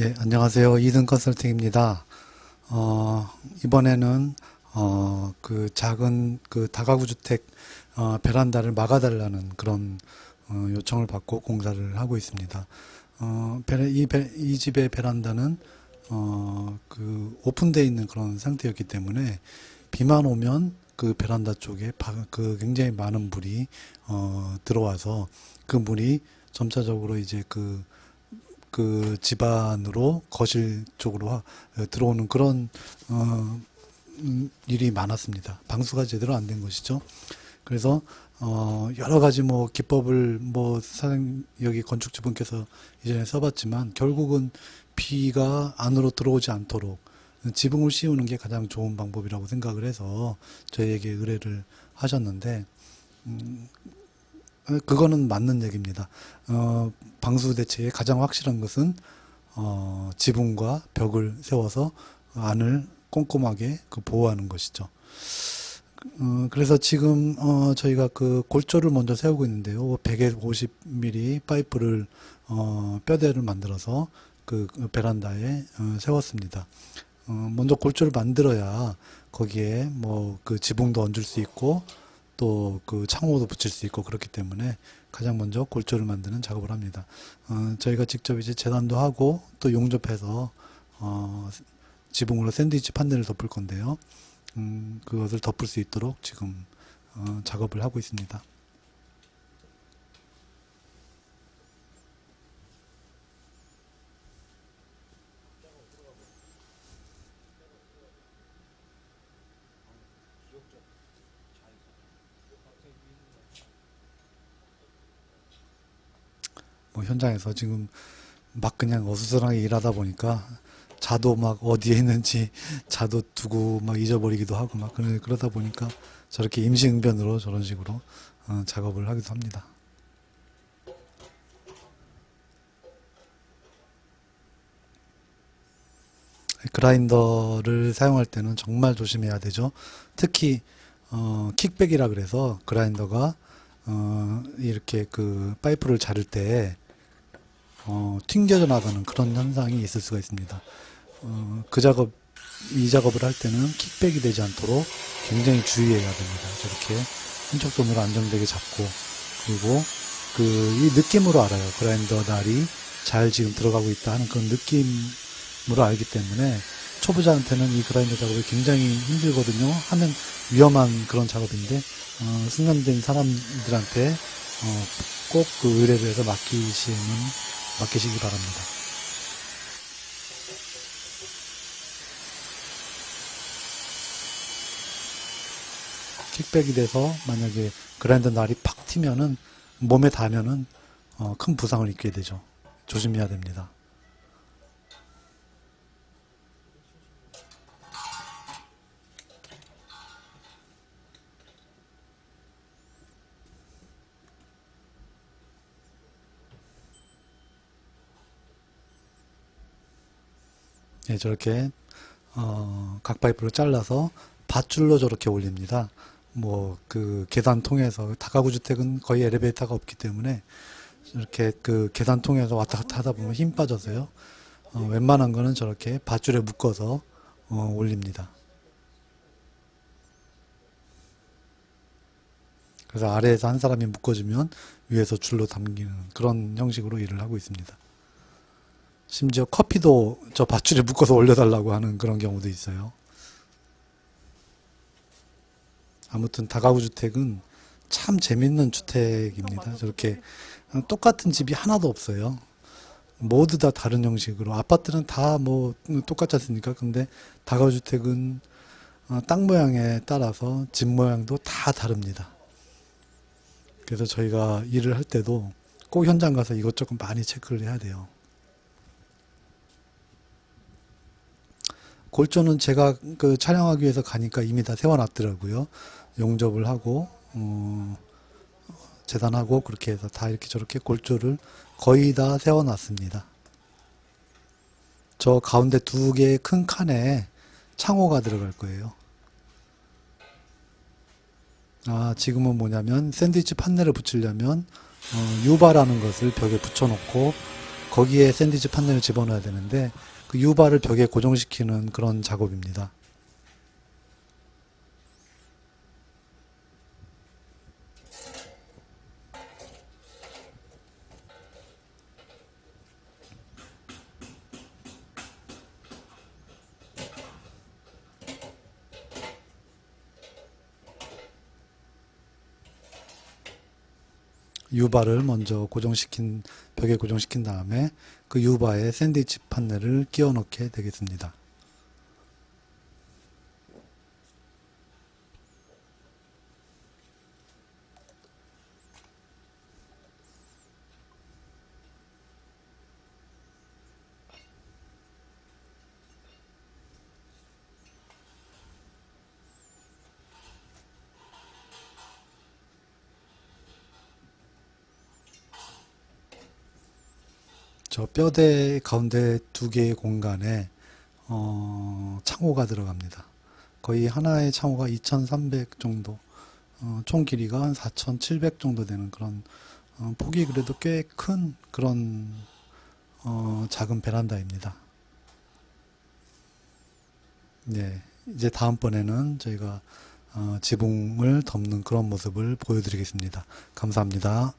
예, 안녕하세요. 이든 컨설팅입니다. 어, 이번에는, 어, 그 작은 그 다가구 주택, 어, 베란다를 막아달라는 그런, 어, 요청을 받고 공사를 하고 있습니다. 어, 베- 이, 베- 이 집의 베란다는, 어, 그 오픈되어 있는 그런 상태였기 때문에 비만 오면 그 베란다 쪽에 바- 그 굉장히 많은 물이, 어, 들어와서 그 물이 점차적으로 이제 그 그 집안으로 거실 쪽으로 하- 어, 들어오는 그런 어, 음, 일이 많았습니다. 방수가 제대로 안 된 것이죠. 그래서 어, 여러 가지 뭐 기법을 뭐 사장 여기 건축주분께서 이전에 써봤지만 결국은 비가 안으로 들어오지 않도록 지붕을 씌우는 게 가장 좋은 방법이라고 생각을 해서 저희에게 의뢰를 하셨는데 음, 어, 그거는 맞는 얘기입니다. 어, 방수 대책의 가장 확실한 것은 어, 지붕과 벽을 세워서 안을 꼼꼼하게 그 보호하는 것이죠. 어, 그래서 지금 어, 저희가 그 골조를 먼저 세우고 있는데요. 150mm 파이프를 어, 뼈대를 만들어서 그 베란다에 어, 세웠습니다. 어, 먼저 골조를 만들어야 거기에 뭐 그 지붕도 얹을 수 있고 또 그 창호도 붙일 수 있고 그렇기 때문에 가장 먼저 골조를 만드는 작업을 합니다. 어, 저희가 직접 이제 재단도 하고 또 용접해서 어, 지붕으로 샌드위치 판넬을 덮을 건데요. 음, 그것을 덮을 수 있도록 지금 어, 작업을 하고 있습니다. 뭐 현장에서 지금 막 그냥 어수선하게 일하다 보니까 자도 막 어디에 있는지 자도 두고 막 잊어버리기도 하고 막 그러- 그러다 보니까 저렇게 임시응변으로 저런 식으로 어, 작업을 하기도 합니다. 그라인더를 사용할 때는 정말 조심해야 되죠. 특히 어, 킥백이라 그래서 그라인더가 어, 이렇게 그 파이프를 자를 때 어, 튕겨져 나가는 그런 현상이 있을 수가 있습니다. 어, 그 작업, 이 작업을 할 때는 킥백이 되지 않도록 굉장히 주의해야 됩니다. 저렇게 한쪽 손으로 안정되게 잡고, 그리고 그, 이 느낌으로 알아요. 그라인더 날이 잘 지금 들어가고 있다 하는 그런 느낌으로 알기 때문에 초보자한테는 이 그라인더 작업이 굉장히 힘들거든요. 하면 위험한 그런 작업인데, 어, 숙련된 사람들한테, 어, 꼭 그 의뢰를 해서 맡기시는, 맡기시기 바랍니다. 킥백이 돼서 만약에 그라인더 날이 팍 튀면은 몸에 닿으면은 어, 큰 부상을 입게 되죠. 조심해야 됩니다. 예, 저렇게 어, 각 파이프를 잘라서 밧줄로 저렇게 올립니다. 뭐 그 계단 통해서 다가구 주택은 거의 엘리베이터가 없기 때문에 이렇게 그 계단 통해서 왔다 갔다 하다 보면 힘 빠져서요. 어, 웬만한 거는 저렇게 밧줄에 묶어서 어, 올립니다. 그래서 아래에서 한 사람이 묶어주면 위에서 줄로 당기는 그런 형식으로 일을 하고 있습니다. 심지어 커피도 저 밧줄에 묶어서 올려달라고 하는 그런 경우도 있어요. 아무튼 다가구 주택은 참 재밌는 주택입니다. 저렇게 똑같은 집이 하나도 없어요. 모두 다 다른 형식으로 아파트는 다 뭐 똑같지 않습니까? 근데 다가구 주택은 어, 땅 모양에 따라서 집 모양도 다 다릅니다. 그래서 저희가 일을 할 때도 꼭 현장 가서 이것저것 많이 체크를 해야 돼요. 골조는 제가 그 촬영하기 위해서 가니까 이미 다 세워놨더라고요. 용접을 하고 어, 재단하고 그렇게 해서 다 이렇게 저렇게 골조를 거의 다 세워놨습니다. 저 가운데 두 개의 큰 칸에 창호가 들어갈 거예요. 아, 지금은 뭐냐면 샌드위치 판넬을 붙이려면 어, 유바라는 것을 벽에 붙여놓고 거기에 샌드위치 판넬을 집어넣어야 되는데 그 U바를 벽에 고정시키는 그런 작업입니다. U바를 먼저 고정시킨 벽에 고정시킨 다음에 그 U바에 샌드위치 판넬을 끼워 넣게 되겠습니다. 저 뼈대 가운데 두 개의 공간에 어, 창호가 들어갑니다. 거의 하나의 창호가 2,300 정도, 어, 총 길이가 한 4,700 정도 되는 그런 어, 폭이 그래도 꽤 큰 그런 어, 작은 베란다입니다. 네, 이제 다음번에는 저희가 어, 지붕을 덮는 그런 모습을 보여드리겠습니다. 감사합니다.